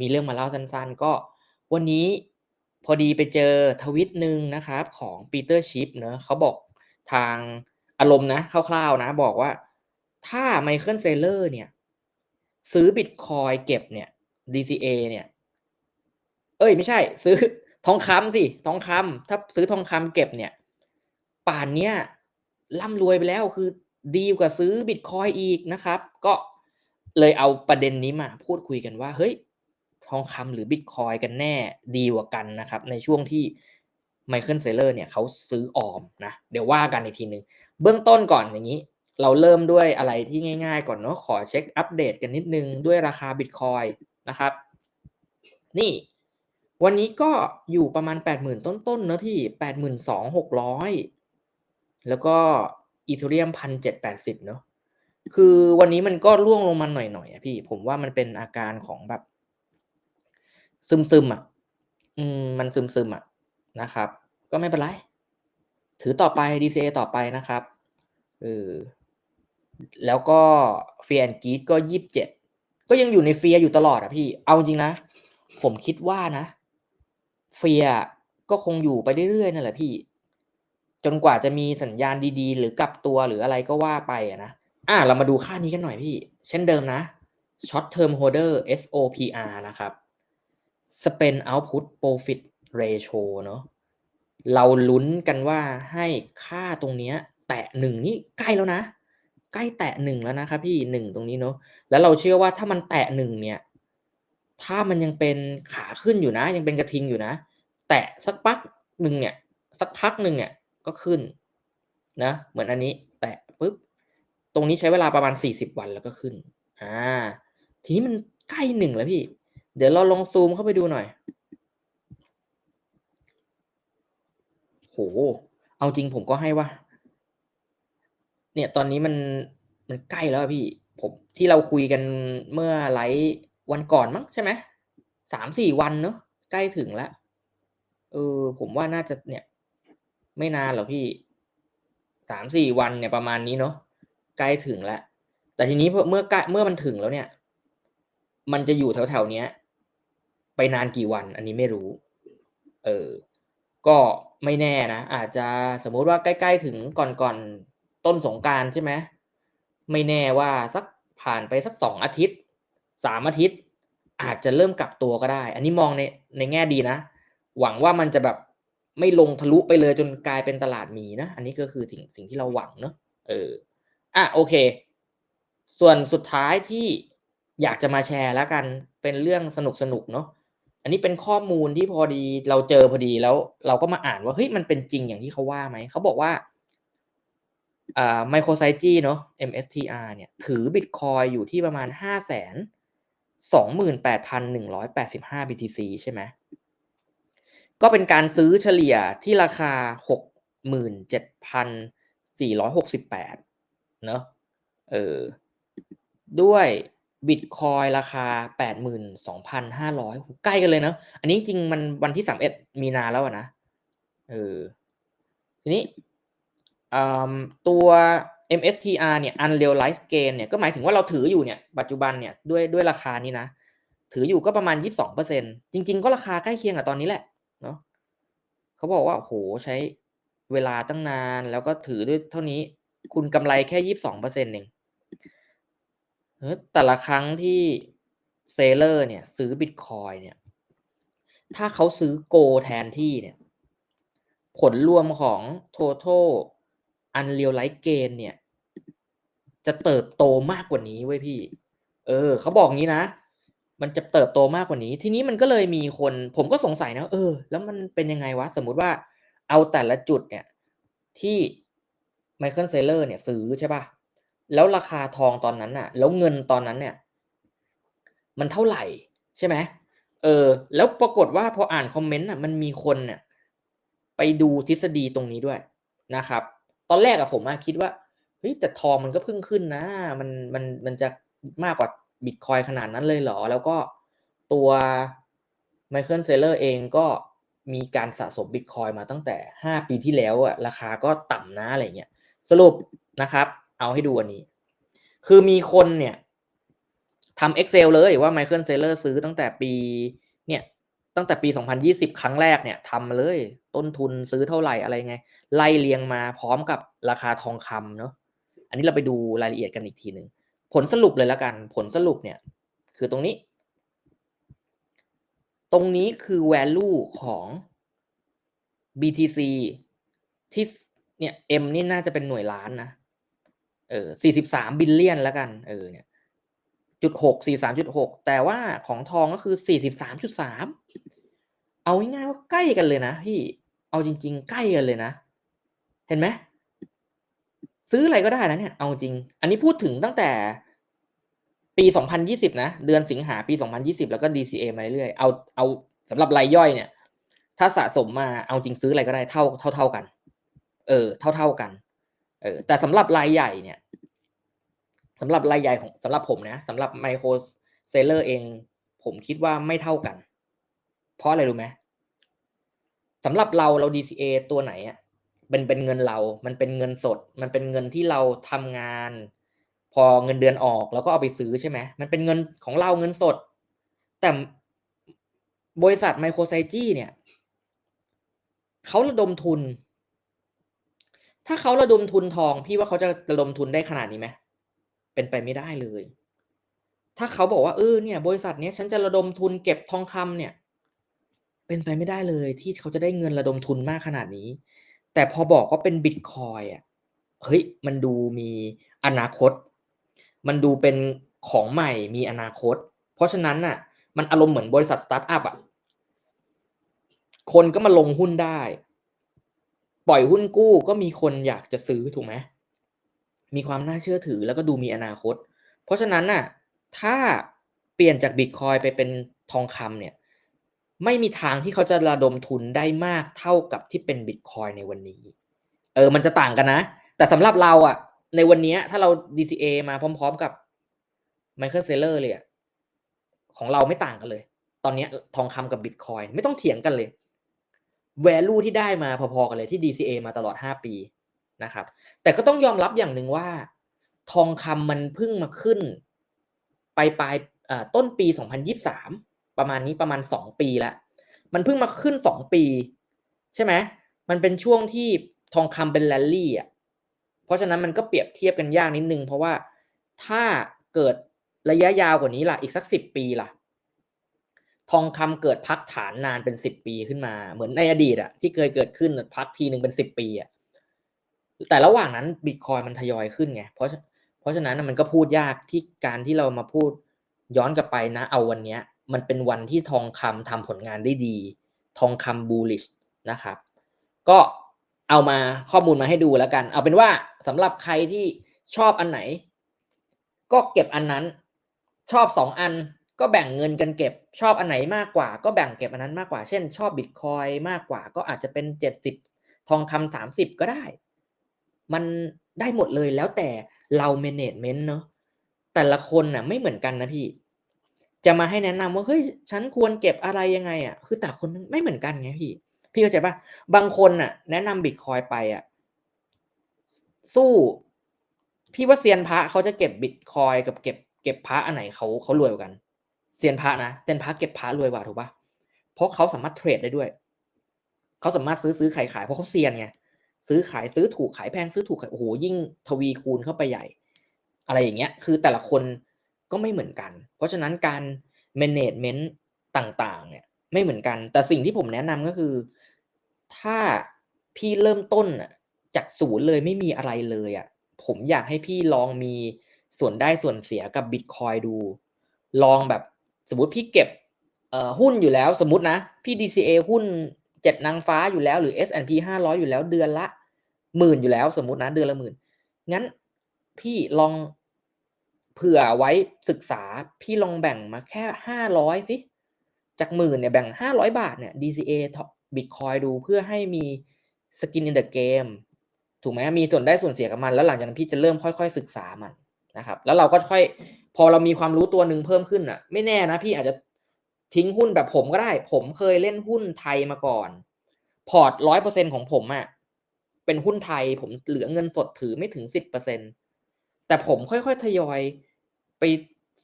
มีเรื่องมาเล่าสั้นๆ ก็วันนี้พอดีไปเจอทวิตหนึ่งนะครับของปีเตอร์ชิปเนาะเขาบอกทางอารมณ์นะคร่าวๆนะ บอกว่าถ้าไมเคิลเซเลอร์เนี่ย ซื้อบิตคอยเก็บเนี่ย DCA เนี่ย เอ้ยไม่ใช่ ซื้อทองคำสิทองคำถ้าซื้อทองคำเก็บเนี่ย ป่านเนี้ยร่ำรวยไปแล้วคือดีกว่าซื้อบิตคอยอีกนะครับ ก็เลยเอาประเด็นนี้มาพูดคุยกันว่า เฮ้ย ทองคำหรือบิตคอยกันแน่ดีกว่ากันนะครับ ในช่วงที่ไมเคิลเซเลอร์เนี่ยเขาซื้อออมนะเดี๋ยวว่ากันอีกทีหนึ่งเบื้องต้นก่อนอย่างนี้ เราเริ่มด้วยอะไรที่ง่าย ๆ ก่อนเนาะขอเช็คอัปเดตกันนิดนึงด้วยราคาบิตคอยนะครับ นี่ วันนี้ก็อยู่ประมาณ 80,000 ต้นๆเนอะพี่ 82,600 แล้วก็อีเทเรียม1,780 เนอะคือวันนี้มันก็ร่วงลงมาหน่อยๆอะพี่ ผมว่ามันเป็นอาการของแบบ ซึมๆอะอืม มันซึมๆอะนะครับ ก็ไม่เป็นไร ถือต่อไป DCA ต่อไปนะครับเออแล้วก็ Fear and Greed ก็27ก็ยังอยู่ใน Fear อยู่ตลอดอะพี่ เอาจริงนะ ผมคิดว่านะ Fear ก็คงอยู่ไปเรื่อยๆนั่นแหละพี่ จนกว่าจะมีสัญญาณดีๆ หรือกลับตัวหรืออะไรก็ว่าไปอะนะอะเรามาดูค่านี้กันหน่อยพี่ เช่นเดิมนะ Short Term Holder SOPR นะครับ Spend Output Profit Ratio เนาะเราลุ้นกันว่าให้ค่าตรงเนี้ยแตะหนึ่งนี่ใกล้แล้วนะ ใกล้แตะหนึ่งแล้วนะครับพี่หนึ่งตรงนี้เนาะแล้วเราเชื่อว่าถ้ามันแตะหนึ่งเนี่ย ถ้ามันยังเป็นขาขึ้นอยู่นะ ยังเป็นกระทิงอยู่นะ แตะสักปักหนึ่งเนี่ยสักพักหนึ่งเนี่ยก็ขึ้นนะเหมือนอันนี้แตะปุ๊บตรงนี้ใช้เวลาประมาณสี่สิบวันแล้วก็ขึ้นอ่าทีนี้มันใกล้หนึ่งแล้วพี่ เดี๋ยวเราลองซูมเข้าไปดูหน่อย โห เอาจริงผมก็ให้ว่า เนี่ยตอนนี้มันมันใกล้แล้วพี่ ผมที่เราคุยกันเมื่อไลฟ์วันก่อนมั้งใช่ไหมสามสี่วันเนอะใกล้ถึงแล้วเออ ผมว่าน่าจะเนี่ย ไม่นานหรอกพี่สามสี่วันเนี่ยประมาณนี้เนาะใกล้ถึงแล้วแต่ทีนี้เมื่อใกล้เมื่อมันถึงแล้วเนี่ย มันจะอยู่แถวๆเนี้ย นานกี่วัน อันนี้ไม่รู้ เออ ก็ไม่แน่นะ อาจจะสมมุติว่าใกล้ๆถึงก่อนก่อนต้นสงการใช่ไหมไม่แน่ว่าสักผ่านไปสักสองอาทิตย์สามอาทิตย์ อาจจะเริ่มกลับตัวก็ได้ อันนี้มองในในแง่ดีนะ หวังว่ามันจะแบบไม่ลงทะลุไปเลยจนกลายเป็นตลาดมีนะ อันนี้ก็คือสิ่งสิ่งที่เราหวังเนอะเอออะโอเค ส่วนสุดท้ายที่อยากจะมาแชร์แล้วกันเป็นเรื่องสนุกสนุกเนาะ อันนี้เป็นข้อมูลที่พอดีเราเจอพอดีแล้ว เราก็มาอ่านว่าเฮ้ยมันเป็นจริงอย่างที่เขาว่าไหมเขาบอกว่าอ่าไมโครไซจีเนาะ MSTR เนี่ยถือบิตคอยอยู่ที่ประมาณห้าแสนสองหมื่นแปดพันหนึ่งร้อยแปดสิบห้า BTC ใช่ไหมก็เป็นการซื้อเฉลี่ยที่ราคาหกหมื่นเจ็ดพันสี่ร้อยหกสิบแปดเนาะเออด้วย บิตคอยราคาแปดหมื่นสองพันห้าร้อยใกล้กันเลยเนาะอันนี้จริงมันวันที่สามเอ็ดมีนาแล้วนะเออทีนี้ตัว MSTR เนี่ย unrealized gain เนี่ยก็หมายถึงว่าเราถืออยู่เนี่ยปัจจุบันเนี่ยด้วยด้วยราคานี้นะ ถืออยู่ก็ประมาณ 22%จริง ๆ ก็ราคาใกล้เคียงกับตอนนี้แหละเนาะเขาบอกว่าโหใช้เวลาตั้งนานแล้วก็ถือด้วยเท่านี้คุณกำไรแค่ 22%เอง แต่ละครั้งที่เซเลอร์เนี่ยซื้อบิตคอยเนี่ย ถ้าเขาซื้อโกแทนที่เนี่ย ผลรวมของ total unrealized gain เนี่ย จะเติบโตมากกว่านี้เว้ยพี่ เออ เขาบอกงี้นะ มันจะเติบโตมากกว่านี้ ทีนี้มันก็เลยมีคน ผมก็สงสัยนะ เออ แล้วมันเป็นยังไงวะ สมมุติว่าเอาแต่ละจุดเนี่ย ที่ไมเคิลเซเลอร์เนี่ยซื้อใช่ปะ่ะ แล้วราคาทองตอนนั้นน่ะ แล้วเงินตอนนั้นเนี่ย มันเท่าไหร่ใช่ไหมเออ แล้วปรากฏว่าพออ่านคอมเมนต์อะ มันมีคนเนี่ยไปดูทฤษฎีตรงนี้ด้วยนะครับ ตอนแรกอะผมคิดว่าเฮ้ยแต่ทองมันก็เพิ่งขึ้นนะ มันมันมันจะมากกว่าบิตคอยขนาดนั้นเลยเหรอ แล้วก็ตัวไมเคิลเซเลอร์เองก็มีการสะสมบิตคอยมาตั้งแต่ 5 ปีที่แล้วอะราคาก็ต่ำนะอะไรเงี้ยสรุปนะครับ เอาให้ดูอันนี้ คือมีคนเนี่ยทำ Excel เลยว่า Michael Saylor ซื้อตั้งแต่ปี เนี่ยตั้งแต่ปี 2020 ครั้งแรกเนี่ยทำมาเลย ต้นทุนซื้อเท่าไหร่อะไรไง ไล่เรียงมาพร้อมกับราคาทองคำเนาะอันนี้เราไปดูรายละเอียดกันอีกทีหนึ่งผลสรุปเลยล้วกัน ผลสรุปเนี่ย คือตรงนี้ ตรงนี้คือ value ของ BTC ที่เนี่ย M นี่น่าจะเป็นหน่วยล้านนะ เออ43บิลเลียนแล้วกัน เออเนี่ยจุดหกสี่สามจุดหกแต่ว่าของทองก็คือสี่สิบสามจุดสามเอาง่ายๆว่าใกล้กันเลยนะพี่เอาจริง ๆ ใกล้กันเลยนะ เห็นไหมซื้ออะไรก็ได้นะเนี่ยเอาจริง อันนี้พูดถึงตั้งแต่ปีสองพันยี่สิบนะ เดือนสิงหาปีสองพันยี่สิบแล้วก็ DCA มาเรื่อยๆเอาเอาสำหรับรายย่อยเนี่ย ถ้าสะสมมาเอาจริงซื้ออะไรก็ได้เท่าเท่าเท่ากัน เออ เท่าเท่ากัน เออ แต่สำหรับรายใหญ่เนี่ย สำหรับรายใหญ่ของสำหรับผมนะสำหรับไมโครเซลเลอร์เอง ผมคิดว่าไม่เท่ากัน เพราะอะไรรู้ไหมสำหรับเราเรา DCA ตัวไหนอะเป็นเป็นเงินเรา มันเป็นเงินสด มันเป็นเงินที่เราทำงาน พอเงินเดือนออกแล้วก็เอาไปซื้อใช่ไหมมันเป็นเงินของเราเงินสด แต่บริษัทไมโครไซจี้เนี่ยเขาระดมทุน ถ้าเขาระดมทุนทอง พี่ว่าเขาจะระดมทุนได้ขนาดนี้ไหม เป็นไปไม่ได้เลย ถ้าเขาบอกว่าเออเนี่ย บริษัทนี้ฉันจะระดมทุนเก็บทองคำเนี่ย เป็นไปไม่ได้เลยที่เขาจะได้เงินระดมทุนมากขนาดนี้ แต่พอบอกว่าเป็นบิตคอยอะเฮ้ยมันดูมีอนาคต มันดูเป็นของใหม่มีอนาคต เพราะฉะนั้นน่ะ มันอารมณ์เหมือนบริษัทสตาร์ทอัพอะคนก็มาลงหุ้นได้ ปล่อยหุ้นกู้ก็มีคนอยากจะซื้อถูกไหม มีความน่าเชื่อถือแล้วก็ดูมีอนาคต เพราะฉะนั้นน่ะถ้าเปลี่ยนจากบิตคอยไปเป็นทองคำเนี่ยไม่มีทางที่เขาจะระดมทุนได้มากเท่ากับที่เป็นบิตคอยในวันนี้ เออ มันจะต่างกันนะ แต่สำหรับเราอะในวันนี้ถ้าเรา DCA มาพร้อม ๆกับ Michael Saylor เลยอะของเราไม่ต่างกันเลย ตอนนี้ทองคำกับบิตคอยไม่ต้องเถียงกันเลย value ที่ได้มาพอๆกันเลยที่ DCA มาตลอด 5 ปี นะครับ แต่ก็ต้องยอมรับอย่างหนึ่งว่า ทองคำมันพิ่งมาขึ้น ไปปลายต้นปี 2023 ประมาณนี้ประมาณ 2 ปีแล้ว มันเพิ่งมาขึ้น 2 ปี ใช่ไหมมันเป็นช่วงที่ทองคำเป็นแรลลี่อะเพราะฉะนั้นมันก็เปรียบเทียบกันยากนิดนึง เพราะว่าถ้าเกิดระยะยาวกว่านี้ล่ะ อีกสักสิบปีล่ะ ทองคำเกิดพักฐานนานเป็นสิบปีขึ้นมา เหมือนในอดีตอะที่เคยเกิดขึ้นพักทีหนึ่งเป็นสิบปีอะ แต่ระหว่างนั้นบิตคอยมันทยอยขึ้นไงเพราะเพราะฉะนั้นมันก็พูดยากที่การที่เรามาพูดย้อนกลับไปนะ เอาวันนี้มันเป็นวันที่ทองคำทำผลงานได้ดี ทองคำบูลิชนะครับ ก็เอามาข้อมูลมาให้ดูแล้วกัน เอาเป็นว่าสำหรับใครที่ชอบอันไหน ก็เก็บอันนั้น ชอบสองอันก็แบ่งเงินกันเก็บชอบอันไหนมากกว่า ก็แบ่งเก็บอันนั้นมากกว่า เช่น ชอบบิตคอยมากกว่า ก็อาจจะเป็นเจ็ดสิบทองคำสามสิบก็ได้ มันได้หมดเลยแล้วแต่เราเมเนจเมนต์เนาะแต่ละคนน่ะไม่เหมือนกันนะพี่ จะมาให้แนะนำว่าเฮ้ยฉันควรเก็บอะไรยังไงอะคือแต่คนไม่เหมือนกันไงพี่ พี่เข้าใจปะบางคนน่ะ แนะนำบิตคอยไปอะสู้พี่ว่าเซียนพระเขาจะเก็บบิตคอยกับเก็บเก็บพระอันไหนเขาเขารวยกว่ากันเซียนพระนะเซียนพระเก็บพระรวยกว่าถูกปะเพราะเขาสามารถเทรดได้ด้วย เขาสามารถซื้อซื้อขายขายเพราะเขาเซียนไง ซื้อขายซื้อถูกขายแพงซื้อถูกขายโอ้โหยิ่งทวีคูณเข้าไปใหญ่ อะไรอย่างเงี้ยคือแต่ละคนก็ไม่เหมือนกัน เพราะฉะนั้นการ management ต่างๆ เนี่ยไม่เหมือนกัน แต่สิ่งที่ผมแนะนำก็คือ ถ้าพี่เริ่มต้นอะจากศูนย์เลยไม่มีอะไรเลยอะผมอยากให้พี่ลองมีส่วนได้ส่วนเสียกับบิตคอยดู ลองแบบสมมติพี่เก็บหุ้นอยู่แล้วสมมตินะ พี่ DCA หุ้น เจ็ดนางฟ้าอยู่แล้วหรือ S&P 500 อยู่แล้วเดือนละหมื่นอยู่แล้วสมมตินะเดือนละหมื่น งั้นพี่ลองเผื่อไว้ศึกษาพี่ลองแบ่งมาแค่ห้าร้อยสิจากหมื่นเนี่ยแบ่งห้าร้อยบาทเนี่ย DCA บิตคอยดูเพื่อให้มีสกินอินเดอะเกมถูกไหมมีส่วนได้ส่วนเสียกับมัน แล้วหลังจากนั้นพี่จะเริ่มค่อยๆศึกษามันนะครับ แล้วเราก็ค่อยพอเรามีความรู้ตัวหนึ่งเพิ่มขึ้นอะ ไม่แน่นะพี่อาจจะ ทิ้งหุ้นแบบผมก็ได้ ผมเคยเล่นหุ้นไทยมาก่อน พอร์ตร้อยเปอร์เซ็นของผมอะ่ะเป็นหุ้นไทยผมเหลือเงินสดถือไม่ถึงสิบเปอร์เซ็นแต่ผมค่อยๆทยอยไป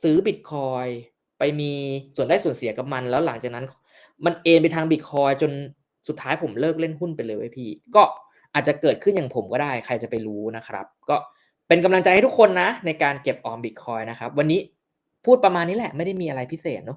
ซื้อบิตคอยไปมีส่วนได้ส่วนเสียกับมัน แล้วหลังจากนั้น มันเอนไปทางบิตคอยจนสุดท้ายผมเลิกเล่นหุ้นไปเลยเว้พี่ ก็อาจจะเกิดขึ้นอย่างผมก็ได้ ใครจะไปรู้นะครับ ก็เป็นกำลังใจให้ทุกคนนะ ในการเก็บออมบิตคอยนะครับ วันนี้พูดประมาณนี้แหละไม่ได้มีอะไรพิเศษเนาะ